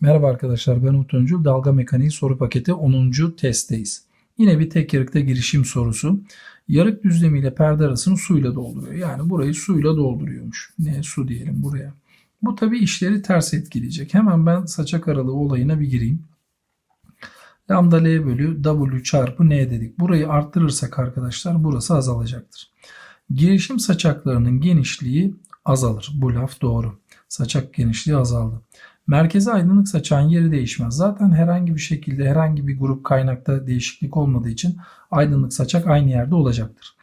Merhaba arkadaşlar ben Umut Öncül. Dalga mekaniği soru paketi 10. testteyiz. Yine bir tek yarıkta girişim sorusu. Yarık düzlemi ile perde arasını suyla dolduruyor. Yani burayı suyla dolduruyormuş. Ne su diyelim buraya. Bu tabi işleri ters etkileyecek. Hemen ben saçak aralığı olayına bir gireyim. Lambda L bölü W çarpı N dedik. Burayı arttırırsak arkadaşlar burası azalacaktır. Girişim saçaklarının genişliği azalır. Bu laf doğru. Saçak genişliği azaldı. Merkeze aydınlık saçan yeri değişmez. Zaten herhangi bir şekilde herhangi bir grup kaynakta değişiklik olmadığı için aydınlık saçak aynı yerde olacaktır.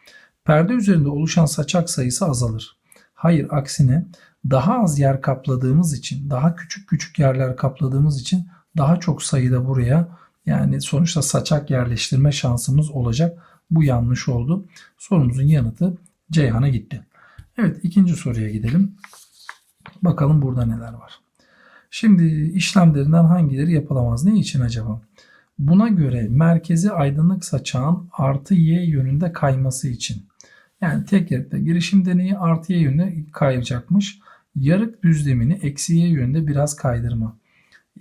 Perde üzerinde oluşan saçak sayısı azalır. Hayır aksine daha az yer kapladığımız için, daha küçük küçük yerler kapladığımız için daha çok sayıda buraya yani sonuçta saçak yerleştirme şansımız olacak. Bu yanlış oldu. Sorumuzun yanıtı Ceyhan'a gitti. Evet ikinci soruya gidelim. Bakalım burada neler var. Şimdi işlemlerinden hangileri yapılamaz? Ne için acaba? Buna göre merkezi aydınlık saçağın artı y yönünde kayması için. Yani tek yarıkta girişim deneyi artı y yönünde kayacakmış. Yarık düzlemini eksi y yönünde biraz kaydırma.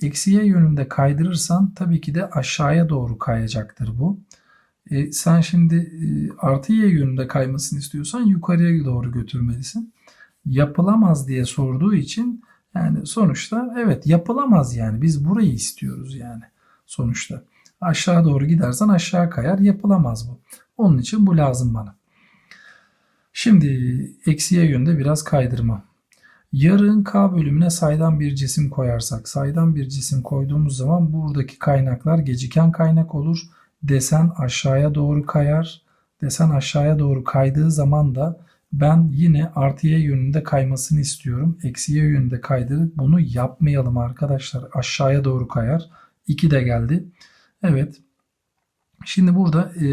Eksi y yönünde kaydırırsan tabii ki de aşağıya doğru kayacaktır bu. E, sen şimdi e, artı y yönünde kaymasını istiyorsan yukarıya doğru götürmelisin. Yapılamaz diye sorduğu için yani sonuçta evet yapılamaz yani. Biz burayı istiyoruz yani sonuçta. Aşağı doğru gidersen aşağı kayar yapılamaz bu. Onun için bu lazım bana. Şimdi eksiye yönde biraz kaydırma. Yarığın K bölümüne saydan bir cisim koyarsak, saydan bir cisim koyduğumuz zaman buradaki kaynaklar geciken kaynak olur. Desen aşağıya doğru kayar. Desen aşağıya doğru kaydığı zaman da ben yine artıya yönünde kaymasını istiyorum. Eksiye yönünde kaydırıp bunu yapmayalım arkadaşlar. Aşağıya doğru kayar. 2 de geldi. Evet. Şimdi burada e,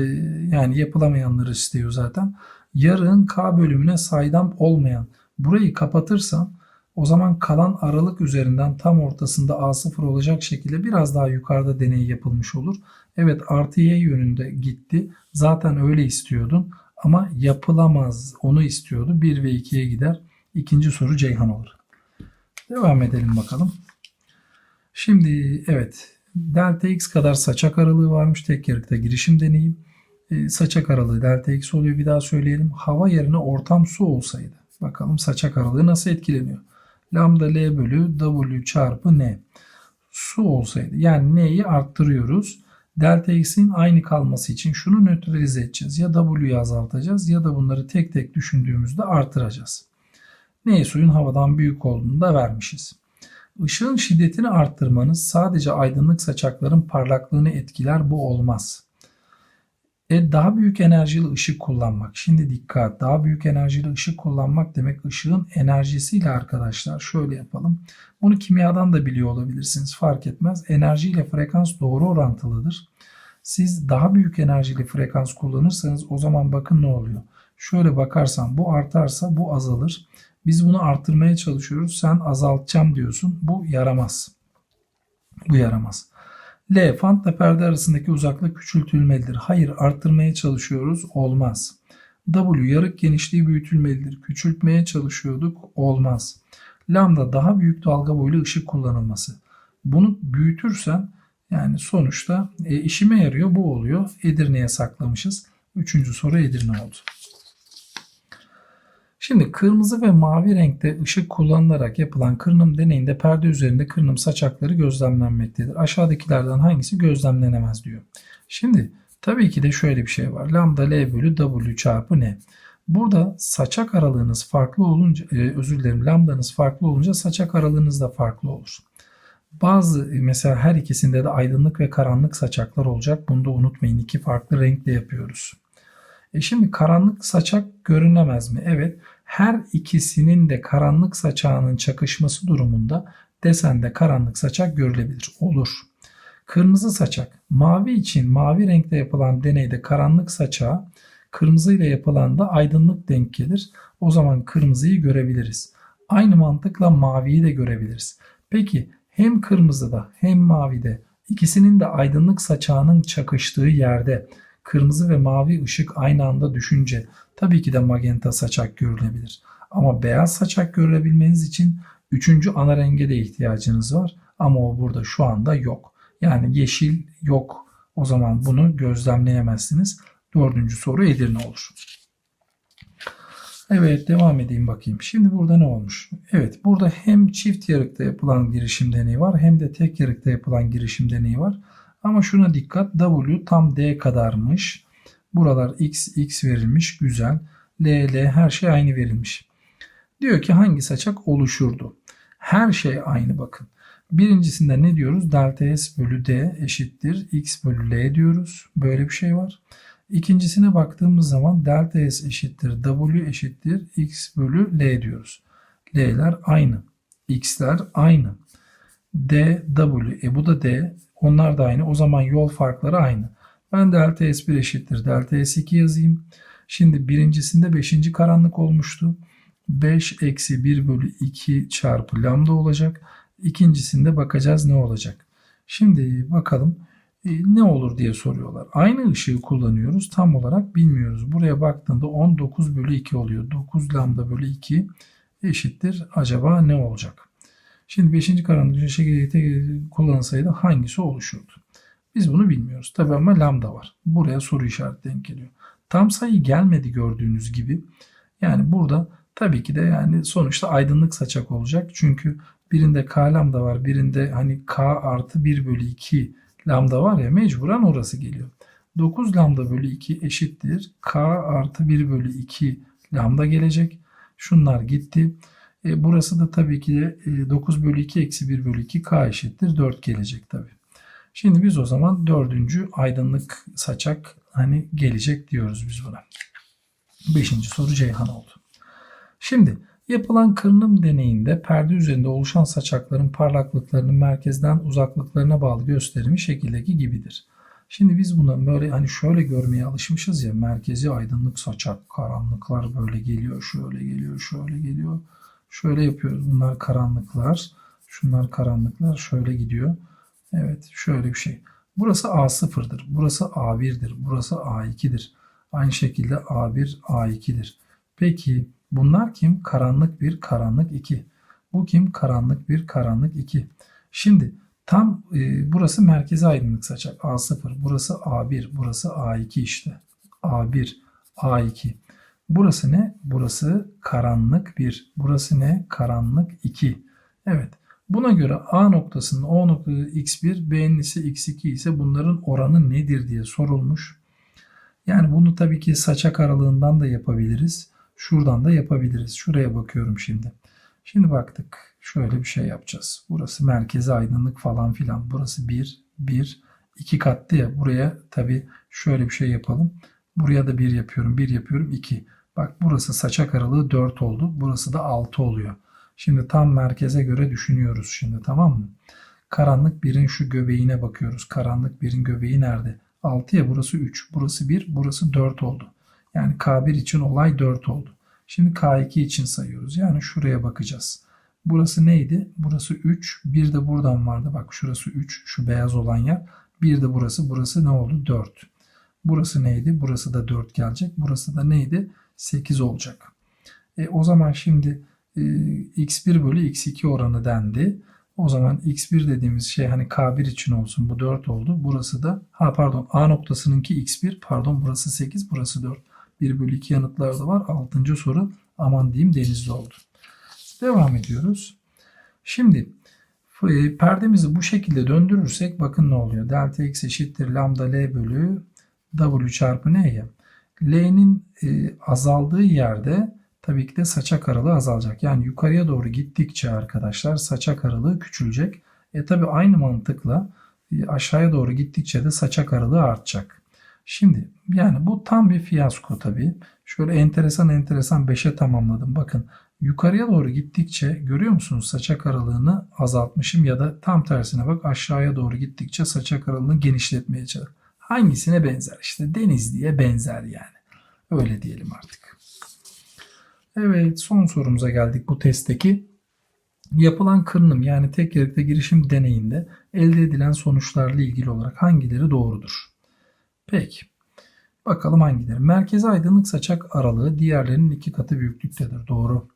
yani yapılamayanları istiyor zaten. Yarığın K bölümüne saydam olmayan burayı kapatırsam o zaman kalan aralık üzerinden tam ortasında A0 olacak şekilde biraz daha yukarıda deney yapılmış olur. Evet artı Y yönünde gitti. Zaten öyle istiyordun ama yapılamaz onu istiyordu. 1 ve 2'ye gider. İkinci soru Ceyhan olur. Devam edelim bakalım. Şimdi evet delta x kadar saçak aralığı varmış tek yarıkta girişim deneyim. E, saçak aralığı delta x oluyor bir daha söyleyelim. Hava yerine ortam su olsaydı. Bakalım saçak aralığı nasıl etkileniyor. Lambda L bölü W çarpı N. Su olsaydı yani N'yi arttırıyoruz. Delta x'in aynı kalması için şunu nötralize edeceğiz. Ya W'yu azaltacağız ya da bunları tek tek düşündüğümüzde artıracağız. Neye suyun havadan büyük olduğunu da vermişiz. Işığın şiddetini arttırmanız sadece aydınlık saçakların parlaklığını etkiler bu olmaz. E daha büyük enerjili ışık kullanmak. Şimdi dikkat. Daha büyük enerjili ışık kullanmak demek ışığın enerjisiyle arkadaşlar. Şöyle yapalım. Bunu kimyadan da biliyor olabilirsiniz. Fark etmez. Enerji ile frekans doğru orantılıdır. Siz daha büyük enerjili frekans kullanırsanız o zaman bakın ne oluyor. Şöyle bakarsan bu artarsa bu azalır. Biz bunu arttırmaya çalışıyoruz. Sen azaltacağım diyorsun. Bu yaramaz. Bu yaramaz. L. Fantla perde arasındaki uzaklık küçültülmelidir. Hayır arttırmaya çalışıyoruz. Olmaz. W. Yarık genişliği büyütülmelidir. Küçültmeye çalışıyorduk. Olmaz. Lambda daha büyük dalga boylu ışık kullanılması. Bunu büyütürsen yani sonuçta e, işime yarıyor. Bu oluyor. Edirne'ye saklamışız. Üçüncü soru Edirne oldu. Şimdi kırmızı ve mavi renkte ışık kullanılarak yapılan kırınım deneyinde perde üzerinde kırınım saçakları gözlemlenmektedir. Aşağıdakilerden hangisi gözlemlenemez diyor. Şimdi tabii ki de şöyle bir şey var. Lambda L bölü W çarpı N. Burada saçak aralığınız farklı olunca, e, özür dilerim lambdanız farklı olunca saçak aralığınız da farklı olur. Bazı mesela her ikisinde de aydınlık ve karanlık saçaklar olacak. Bunu da unutmayın. İki farklı renkle yapıyoruz. E şimdi karanlık saçak görünemez mi? Evet. Her ikisinin de karanlık saçağının çakışması durumunda desende karanlık saçak görülebilir. Olur. Kırmızı saçak. Mavi için mavi renkte yapılan deneyde karanlık saçağı kırmızı ile yapılan da aydınlık denk gelir. O zaman kırmızıyı görebiliriz. Aynı mantıkla maviyi de görebiliriz. Peki hem kırmızıda hem mavide ikisinin de aydınlık saçağının çakıştığı yerde kırmızı ve mavi ışık aynı anda düşünce tabii ki de magenta saçak görülebilir. Ama beyaz saçak görebilmeniz için üçüncü ana renge de ihtiyacınız var. Ama o burada şu anda yok. Yani yeşil yok. O zaman bunu gözlemleyemezsiniz. Dördüncü soru Edirne olur. Evet devam edeyim bakayım. Şimdi burada ne olmuş? Evet burada hem çift yarıkta yapılan girişim deneyi var hem de tek yarıkta yapılan girişim deneyi var. Ama şuna dikkat W tam D kadarmış. Buralar X, X verilmiş. Güzel. L, L her şey aynı verilmiş. Diyor ki hangi saçak oluşurdu? Her şey aynı bakın. Birincisinde ne diyoruz? Delta S bölü D eşittir X bölü L diyoruz. Böyle bir şey var. İkincisine baktığımız zaman delta S eşittir W eşittir X bölü L diyoruz. L'ler aynı. X'ler aynı. D, W. E bu da D. Onlar da aynı. O zaman yol farkları aynı. Ben delta S1 eşittir. Delta S2 yazayım. Şimdi birincisinde 5. karanlık olmuştu. 5 eksi 1 bölü 2 çarpı lambda olacak. İkincisinde bakacağız ne olacak. Şimdi bakalım e, ne olur diye soruyorlar. Aynı ışığı kullanıyoruz. Tam olarak bilmiyoruz. Buraya baktığında 19 bölü 2 oluyor. 9 lambda bölü 2 eşittir. Acaba ne olacak? Şimdi 5. karanlık şekilde kullanılsaydı hangisi oluşurdu? Biz bunu bilmiyoruz. Tabi ama lambda var. Buraya soru işareti denk geliyor. Tam sayı gelmedi gördüğünüz gibi. Yani burada tabii ki de yani sonuçta aydınlık saçak olacak. Çünkü birinde k lambda var. Birinde hani k artı 1 bölü 2 lambda var ya mecburen orası geliyor. 9 lambda bölü 2 eşittir. K artı 1 bölü 2 lambda gelecek. Şunlar gitti. E, burası da tabii ki e, 9 bölü 2 eksi 1 bölü 2 K eşittir. 4 gelecek tabii. Şimdi biz o zaman dördüncü aydınlık saçak hani gelecek diyoruz biz buna. Beşinci soru Ceyhan oldu. Şimdi yapılan kırınım deneyinde perde üzerinde oluşan saçakların parlaklıklarının merkezden uzaklıklarına bağlı gösterimi şekildeki gibidir. Şimdi biz bunu böyle hani şöyle görmeye alışmışız ya merkezi aydınlık saçak karanlıklar böyle geliyor şöyle geliyor şöyle geliyor şöyle yapıyoruz. Bunlar karanlıklar. Şunlar karanlıklar. Şöyle gidiyor. Evet şöyle bir şey. Burası A0'dır burası A1'dir burası A2'dir aynı şekilde A1 A2'dir peki bunlar kim? Karanlık 1 karanlık 2 bu kim? Karanlık 1 karanlık 2 şimdi Tam e, burası merkezi aydınlık saçak. A0. Burası A1. Burası A2 işte. A1, A2. Burası ne? Burası karanlık 1. Burası ne? Karanlık 2. Evet. Buna göre A noktasının O noktası X1, B'nin ise X2 ise bunların oranı nedir diye sorulmuş. Yani bunu tabii ki saçak aralığından da yapabiliriz. Şuradan da yapabiliriz. Şuraya bakıyorum şimdi. Şimdi baktık. Şöyle bir şey yapacağız. Burası merkezi aydınlık falan filan. Burası 1, 1, 2 katlı ya. Buraya tabi şöyle bir şey yapalım. Buraya da 1 yapıyorum, 1 yapıyorum, 2. Bak burası saçak aralığı 4 oldu. Burası da 6 oluyor. Şimdi tam merkeze göre düşünüyoruz şimdi tamam mı? Karanlık 1'in şu göbeğine bakıyoruz. Karanlık 1'in göbeği nerede? 6 ya burası 3. Burası 1, burası 4 oldu. Yani K1 için olay 4 oldu. Şimdi K2 için sayıyoruz. Yani şuraya bakacağız. Burası neydi? Burası 3. Bir de buradan vardı. Bak şurası 3. Şu beyaz olan yer. Bir de burası. Burası ne oldu? 4. Burası neydi? Burası da 4 gelecek. Burası da neydi? 8 olacak. E, o zaman şimdi e, x1 bölü x2 oranı dendi. O zaman x1 dediğimiz şey hani k1 için olsun. Bu 4 oldu. Burası da ha pardon a noktasınınki x1 pardon burası 8 burası 4. 1 bölü 2 yanıtlar da var. 6. soru aman diyeyim denizli oldu. Devam ediyoruz. Şimdi e, perdemizi bu şekilde döndürürsek bakın ne oluyor. Delta x eşittir lambda l bölü w çarpı n'ye. L'nin e, azaldığı yerde tabii ki de saçak aralığı azalacak. Yani yukarıya doğru gittikçe arkadaşlar saçak aralığı küçülecek. E tabi aynı mantıkla e, aşağıya doğru gittikçe de saçak aralığı artacak. Şimdi yani bu tam bir fiyasko tabii. Şöyle enteresan enteresan 5'e tamamladım. Bakın yukarıya doğru gittikçe görüyor musunuz saçak aralığını azaltmışım ya da tam tersine bak aşağıya doğru gittikçe saçak aralığını genişletmeye çalışıyorum. Hangisine benzer? İşte Denizli'ye benzer yani. Öyle diyelim artık. Evet son sorumuza geldik bu testteki. Yapılan kırınım yani tek yarıkta girişim deneyinde elde edilen sonuçlarla ilgili olarak hangileri doğrudur? Peki. Bakalım hangileri? Merkezi aydınlık saçak aralığı diğerlerinin iki katı büyüklüktedir. Doğru.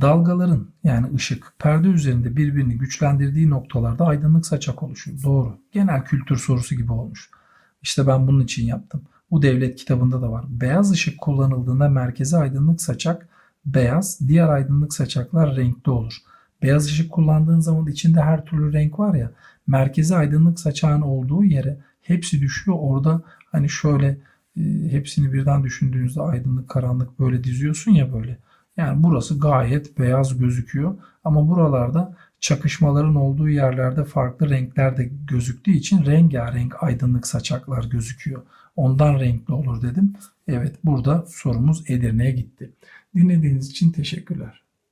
Dalgaların yani ışık perde üzerinde birbirini güçlendirdiği noktalarda aydınlık saçak oluşur. Doğru. Genel kültür sorusu gibi olmuş. İşte ben bunun için yaptım. Bu devlet kitabında da var. Beyaz ışık kullanıldığında merkeze aydınlık saçak beyaz, diğer aydınlık saçaklar renkli olur. Beyaz ışık kullandığın zaman içinde her türlü renk var ya, merkeze aydınlık saçağın olduğu yere hepsi düşüyor. Orada hani şöyle e, hepsini birden düşündüğünüzde aydınlık, karanlık böyle diziyorsun ya böyle. Yani burası gayet beyaz gözüküyor ama buralarda çakışmaların olduğu yerlerde farklı renkler de gözüktüğü için rengarenk aydınlık saçaklar gözüküyor. Ondan renkli olur dedim. Evet burada sorumuz Edirne'ye gitti. Dinlediğiniz için teşekkürler.